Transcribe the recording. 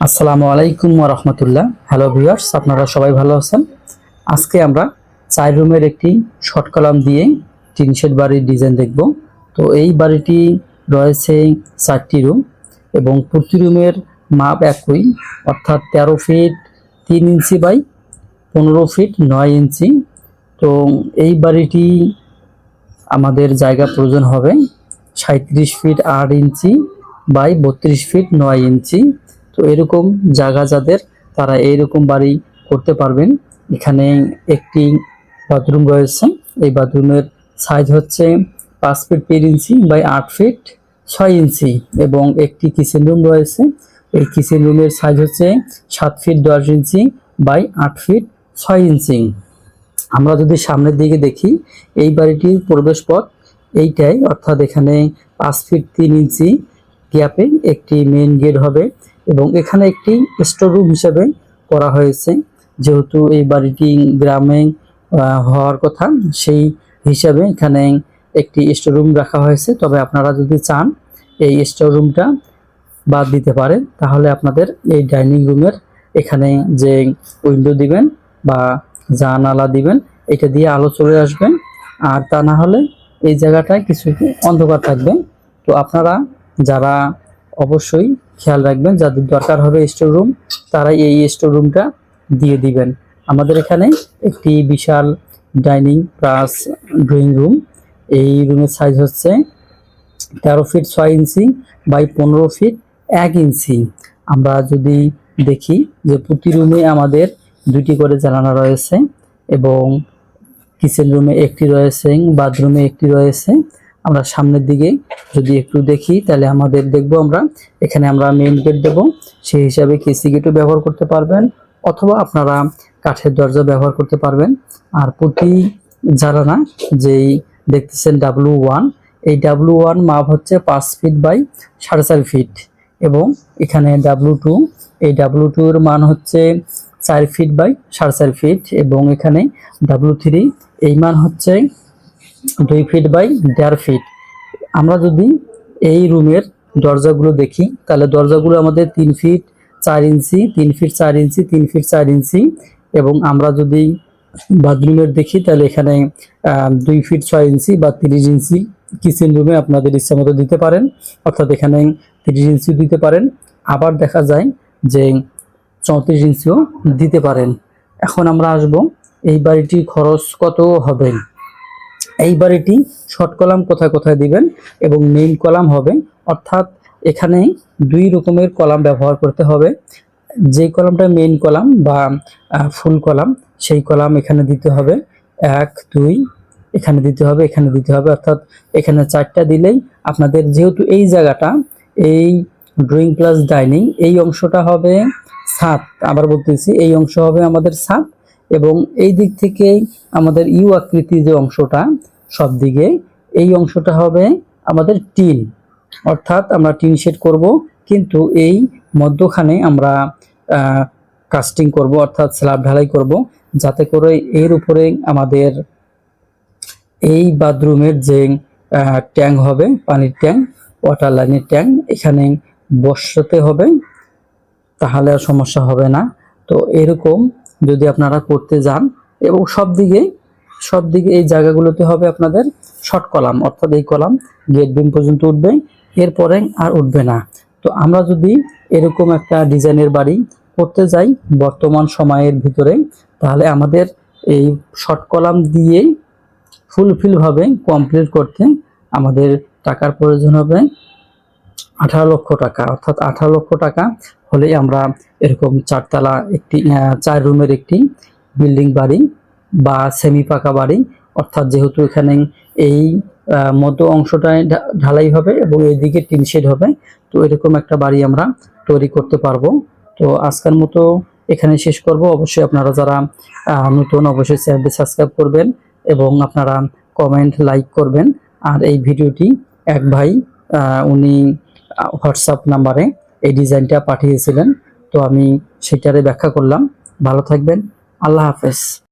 আসসালামু আলাইকুম রহমতুল্লাহ। Hello viewers আপনারা সবাই ভালো আছেন? আজকে আমরা চার রুমের একটি শর্ট কলাম দিয়ে টিন শেড বাড়ির ডিজাইন দেখব। তো এই বাড়িটি রয়েছে চারটি রুম এবং প্রতি রুমের মাপ একই, অর্থাৎ তেরো ফিট তিন ইঞ্চি বাই পনেরো ফিট নয় ইঞ্চি। তো এই বাড়িটি আমাদের জায়গা প্রয়োজন হবে সাঁত্রিশ ফিট আট ইঞ্চি বাই বত্রিশ ফিট নয় ইঞ্চি। তো এরকম জায়গা যাদের, তারা এইরকম বাড়ি করতে পারবেন। এখানে একটি বাথরুম রয়েছে। এই বাথরুমের সাইজ হচ্ছে পাঁচ ফিট তিন ইঞ্চি বাই আট ফিট ছয় ইঞ্চি এবং একটি কিচেন রুম রয়েছে। এই কিচেন রুমের সাইজ হচ্ছে সাত ফিট দশ ইঞ্চি বাই আট ফিট ছয় ইঞ্চি আমরা যদি সামনের দিকে দেখি, এই বাড়িটির প্রবেশ পথ এইটাই। অর্থাৎ এখানে পাঁচ ফিট তিন ইঞ্চি গ্যাপে একটি মেইন গেট হবে। এবং এখানে একটি স্টোর রুম হিসেবে করা হয়েছে। যেহেতু এই বাড়িটি গ্রামে হওয়ার কথা, সেই হিসাবে এখানে একটি স্টোর রুম রাখা হয়েছে। তবে আপনারা যদি চান এই স্টোর রুমটা বাদ দিতে পারেন, তাহলে আপনাদের এই ডাইনিং রুমের এখানে যে উইন্ডো দিবেন বা জানালা দিবেন, এটা দিয়ে আলো চলে আসবে। আর তা না হলে এই জায়গাটায় কিছু অন্ধকার থাকবে। তো আপনারা যারা অবশ্যই খেয়াল রাখবেন, যাদের দরকার হবে স্টোর রুম তারা এই স্টোর রুমটা দিয়ে দিবেন। আমাদের এখানে একটি বিশাল ডাইনিং প্লাস ড্রয়িং রুম এই রুমের সাইজ হচ্ছে তেরো ফিট ছয় ইঞ্চি বাই পনেরো ফিট এক ইঞ্চি আমরা যদি দেখি যে প্রতি রুমে আমাদের দুটি করে জানালা রয়েছে এবং কিচেন রুমে একটি রয়েছে বাথরুমে একটি রয়েছে। আমরা সামনের দিকে যদি একটু দেখি, তাহলে আমাদের দেখব আমরা, এখানে আমরা মেইন গেট দেব। সেই হিসাবে কেসি গেটও ব্যবহার করতে পারবেন, অথবা আপনারা কাঠের দরজা ব্যবহার করতে পারবেন। আর প্রতি জানালা যেই দেখতেছেন ডাব্লু ওয়ান এই ডাব্লু ওয়ান মাপ হচ্ছে পাঁচ ফিট বাই সাড়ে চার ফিট এবং এখানে ডাব্লু টু এই ডাব্লু টু এর মান হচ্ছে চার ফিট বাই সাড়ে চার ফিট এবং এখানে ডাব্লু থ্রি এই মান হচ্ছে দুই ফিট বাই দেড় ফিট আমরা যদি এই রুমের দরজাগুলো দেখি, তাহলে দরজাগুলো আমাদের তিন ফিট চার ইঞ্চি, তিন ফিট চার ইঞ্চি, তিন ফিট চার ইঞ্চি এবং আমরা যদি বাথরুমের দেখি, তাহলে এখানে দুই ফিট ছয় ইঞ্চি বা তিরিশ ইঞ্চি কিচেন রুমে আপনাদের ইচ্ছা মতো দিতে পারেন, অর্থাৎ এখানে তিরিশ ইঞ্চি দিতে পারেন। আবার দেখা যায় যে চৌত্রিশ ইঞ্চিও দিতে পারেন। এখন আমরা আসব, এই বাড়িটির খরচ কত হবে? এই বাড়িটি শর্ট কলাম কোথায় কোথায় দিবেন এবং মেইন কলাম হবে। অর্থাৎ এখানে দুই রকমের কলাম ব্যবহার করতে হবে। যে কলামটা মেইন কলাম বা ফুল কলাম সেই কলাম এখানে দিতে হবে। এক, দুই, এখানে দিতে হবে, এখানে দিতে হবে। অর্থাৎ এখানে চারটা দিলেই আপনাদের যেহেতু এই জায়গাটা, এই ড্রয়িং প্লাস ডাইনিং এই অংশটা হবে সাত। আবার বলতেছি, এই অংশ হবে আমাদের ছাদ এবং এই দিক থেকে আমাদের ইউ আকৃতি যে অংশটা, সব দিকে, এই অংশটা হবে আমাদের টিন। অর্থাৎ আমরা টিন শেড করব, কিন্তু এই মধ্যখানে আমরা কাস্টিং করব, অর্থাৎ স্ল্যাব ঢালাই করব, যাতে করে এর উপরে আমাদের এই বাথরুমের যে ট্যাঙ্ক হবে, পানির ট্যাঙ্ক ওয়াটার লাইনের ট্যাঙ্ক, এখানে বসাতে হবে, তাহলে আর সমস্যা হবে না। তো এরকম যদি আপনারা করতে যান এবং সব দিকে সব দিকে এই জায়গাগুলোতে হবে আপনাদের শর্ট কলাম অর্থাৎ এই কলাম গেট বিম পর্যন্ত উঠবে, এরপরে আর উঠবে না। তো আমরা যদি এরকম একটা ডিজাইনের বাড়ি করতে যাই বর্তমান সময়ের ভিতরে, তাহলে আমাদের এই শর্ট কলাম দিয়ে ফুলফিলভাবে কমপ্লিট করতে আমাদের টাকার প্রয়োজন হবে। আঠারো লক্ষ টাকা, অর্থাৎ আঠারো লক্ষ টাকা হলেই আমরা এরকম চারতলা একটি চার রুমের একটি বিল্ডিং বাড়ি বা সেমি পাকা বাড়ি, অর্থাৎ যেহেতু এখানে এই মধ্য অংশটায় ঢালাই হবে এবং এইদিকে টিন শেড হবে, তো এরকম একটা বাড়ি আমরা তৈরি করতে পারব। তো আজকের মতো এখানে শেষ করব। অবশ্যই আপনারা যারা নতুন অবশ্যই চ্যানেলটি সাবস্ক্রাইব করবেন এবং আপনারা কমেন্ট, লাইক করবেন। আর এই ভিডিওটি এক ভাই উনি হোয়াটসঅ্যাপ নাম্বারে এই ডিজাইনটা পাঠিয়েছিলেন। তো আমি সেটারে ব্যাখ্যা করলাম। ভালো থাকবেন। আল্লাহ হাফেজ।